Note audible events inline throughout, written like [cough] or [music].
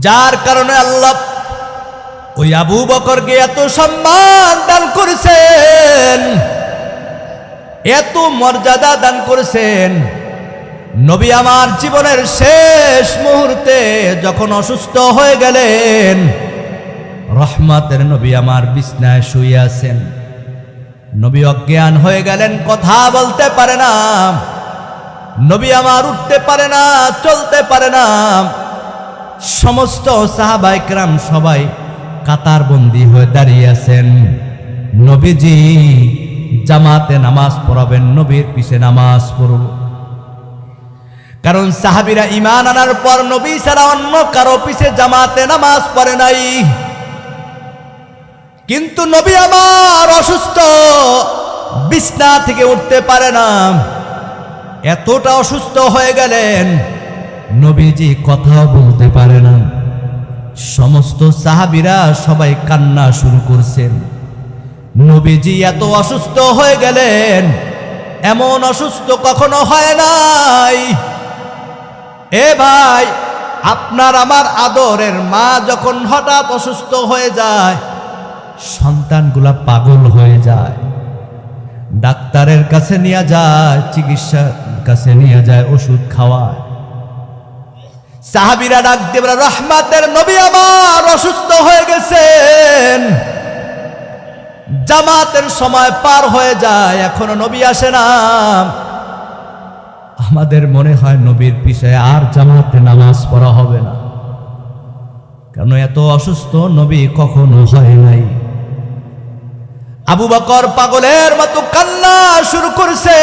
যার কারণে আল্লাহ ওই আবু বকরকে এত সম্মান দান করেছেন, এত মর্যাদা দান করেছেন। নবী আমার জীবনের শেষ মুহূর্তে যখন অসুস্থ হয়ে গেলেন, রহমতের নবী আমার বিছনায় শুয়ে আছেন। নবী অজ্ঞান হয়ে গেলেন, কথা বলতে পারে না। নবী আমার উঠতে পারে না, চলতে পারে না। সমস্ত সাহাবাইকরাম সবাই কাতারবন্দি হয়ে দাঁড়িয়ে আছেন। নবীজি, জামাতে নামাজ পড়াবেন, নবীর পিছে নামাজ পড়ব কারণ সাহাবিরা ইমান আনার পর নবী ছাড়া অন্য কারও পিছে জামাতে নামাজ পড়ে নাই। কিন্তু নবী আমার অসুস্থ, বিছনা থেকে উঠতে পারে না। এতটা অসুস্থ হয়ে গেলেন নবীজি কথাও বলতে পারে না। সমস্ত সাহাবিরা সবাই কান্না শুরু করছেন। নবীজি এত অসুস্থ হয়ে গেলেন। এমন অসুস্থ কখনো হয় নাই। এ ভাই, আপনার আমার আদরের মা যখন হঠাৎ অসুস্থ হয়ে যায়, সন্তানগুলা পাগল হয়ে যায়। ডাক্তারের কাছে নিয়ে যায়, চিকিৎসার কাছে নিয়ে যায়, ওষুধ খাওয়ায়। সাহাবিরা ডাক দেবরা রহমাতের নবী আমার অসুস্থ হয়ে গেছেন। জামাতের সময় পার হয়ে যায়, এখনও নবী আসে না। আমাদের মনে হয় নবীর পিছে আর জামাতে নামাজ পড়া হবে না। কেন এত অসুস্থ নবী কখনো হয় নাই। আবু বকর পাগলের মতো কান্না শুরু করছে,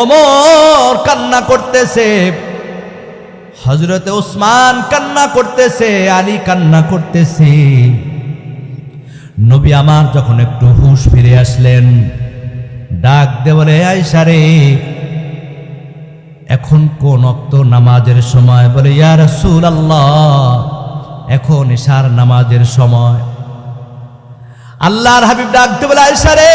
ওমর কান্না করতেছে। হজরতে ওসমান কান্না করতেছে, আলী কান্না করতেছে। নবী আমার যখন একটু হুঁশ ফিরে আসলেন, ডাক দে বলে আইসারে এখন কোন অক্ত নামাজের সময়? বলে, ইয়া রাসূল আল্লাহ এখন ইশার নামাজের সময়। আল্লাহর হাবিব ডাক ডাকতে বলে আইসারে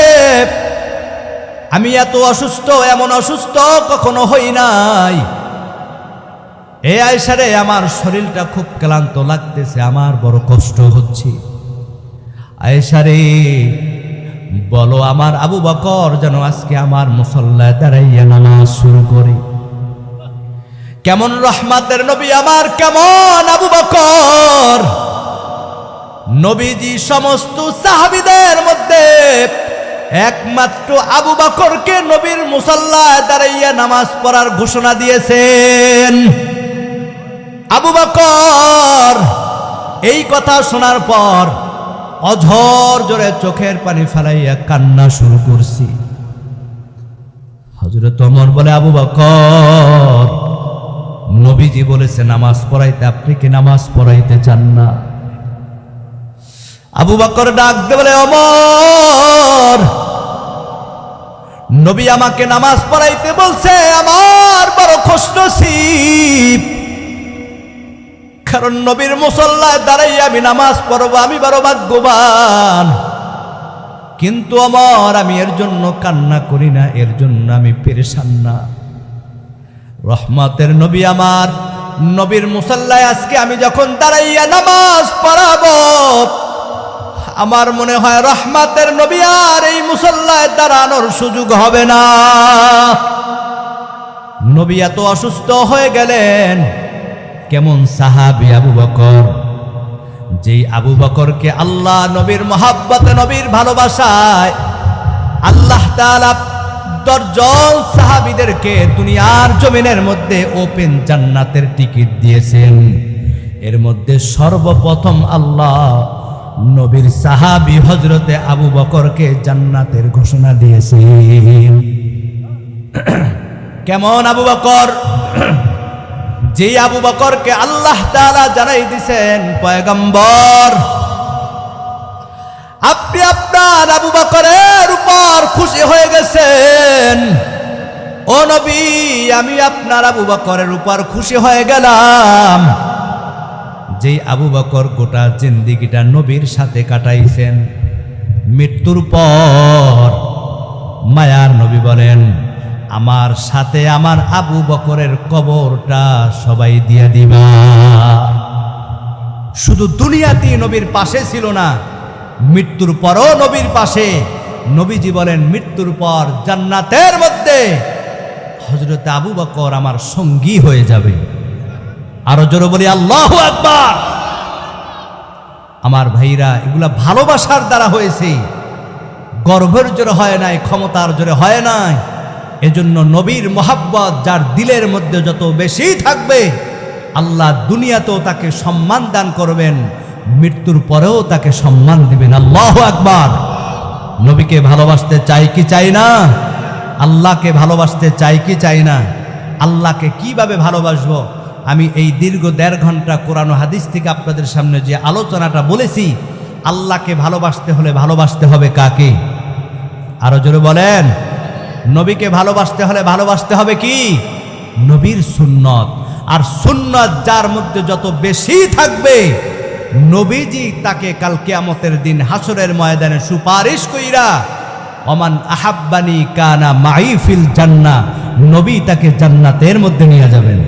আমি এত অসুস্থ, এমন অসুস্থ কখনো হই নাই। এ আয়সারে আমার শরীরটা খুব ক্লান্ত লাগতেছে, আমার বড় কষ্ট হচ্ছে। আয়সারে, বলো আমার আবু বকর যেন আজকে আমার মুসল্লায় দাঁড়াইয়া নামাজ শুরু করে। কেমন রহমাতের নবী আমার, কেমন আবু বকর। নবীজি সমস্ত সাহাবিদের মধ্যে একমাত্র আবু বকরকে নবীর মুসল্লায় দাঁড়াইয়া নামাজ পড়ার ঘোষণা দিয়েছেন। আবু বকর, এই কথা শোনার পর অঝর জোরে চোখের পানি ফেলাইয়া কান্না শুরু করছি। হজরত অমর বলে, আবু বকর, নবীজি বলেছে নামাজ পড়াইতে, আপনি কি নামাজ পড়াইতে চান না? আবু বকর ডাক দে বলে অমর নবী আমাকে নামাজ পড়াইতে বলছে, আমার বড় খুশ নসিব। কারণ নবীর মুসল্লায় দাঁড়াই আমি নামাজ পড়ব, আমি বড় ভাগ্যবান। কিন্তু আমার, আমি এর জন্য কান্না করি না, এর জন্য আমি পেরেশান না। রহমতের নবী আমার, নবীর মুসল্লায় আজকে আমি যখন দাঁড়াইয়া নামাজ পড়াবো, আমার মনে হয় রহমাতের নবী আর এই মুসল্লায় দাঁড়ানোর সুযোগ হবে না। নবী এত অসুস্থ হয়ে গেলেন কেমন সাহাবি আবু বকর? যেই আবু বকরকে আল্লাহ নবীর মহাব্বতে, নবীর ভালোবাসায় আল্লাহ তাআলা দশজন সাহাবিদেরকে দুনিয়ার জমিনের মধ্যে ওপেন জান্নাতের টিকিট দিয়েছেন। এর মধ্যে সর্বপ্রথম আল্লাহ নবীর সাহাবি হজরতে আবু বকরকে জান্নাতের ঘোষণা দিয়েছেন। [clears throat] কেমন আবু বকর? [clears throat] যে আবু বকরকে আল্লাহ তাআলা জানাই দিছেন, পয়গম্বর, আপনি আপনার আবু বকরের উপর খুশি হয়ে গেছেন। ও নবী, আমি আপনার আবু বকরের উপর খুশি হয়ে গেলাম। যে আবু বকর গোটা জিন্দিগিটা নবীর সাথে কাটাইছেন, মৃত্যুর পর মায়ার নবী বলেন আমার সাথে আমার আবু বকরের কবরটা সবাই দিয়া দিবা। শুধু দুনিয়াতেই নবীর পাশে ছিল না, মৃত্যুর পরও নবীর পাশে। নবীজি বলেন, মৃত্যুর পর জান্নাতের মধ্যে হজরত আবু বকর আমার সঙ্গী হয়ে যাবে। আরও জোরে বলি, আল্লাহ আকবার! আমার ভাইরা, এগুলা ভালোবাসার দ্বারা হয়েছে। গর্ভের জোরে হয় নাই, ক্ষমতার জোরে হয় নাই। এজন্য নবীর মোহাব্বত যার দিলের মধ্যে যত বেশি থাকবে, আল্লাহ দুনিয়াতেও তাকে সম্মান দান করবেন, মৃত্যুর পরেও তাকে সম্মান দিবেন। আল্লাহ আকবার। নবীকে ভালোবাসতে চাই কি চাই না? আল্লাহকে ভালোবাসতে চাই কি চাই না? আল্লাহকে কীভাবে ভালোবাসবো? আমি এই দীর্ঘ দেড় ঘণ্টা কোরআন হাদিস থেকে আপনাদের সামনে যে আলোচনাটা বলেছি, আল্লাহকে ভালোবাসতে হলে ভালোবাসতে হবে কাকে? আরও জোরে বলেন। নবীকে ভালোবাসতে হলে ভালোবাসতে হবে কি? নবীর সুন্নত। আর সুন্নত যার মধ্যে যত বেশি থাকবে, নবীজি তাকে কাল কিয়ামতের দিন হাসরের ময়দানে সুপারিশ কইরা অমান আহাব্বানি কানা মাইফিল জান্না নবী তাকে জান্নাতের মধ্যে নিয়ে যাবেন।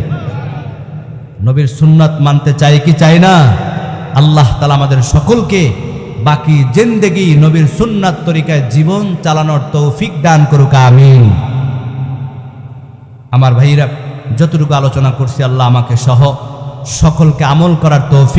নবীর সুন্নত মানতে চাই কি চাই না? আল্লাহ তালা আমাদের সকলকে বাকি জেন্দেগি নবীর সুন্নাত তরিকায় জীবন চালানোর তৌফিক দান করুক আমি আমার ভাইরা যতটুকু আলোচনা করছি, আল্লাহ আমাকে সহ সকলকে আমল করার তৌফিক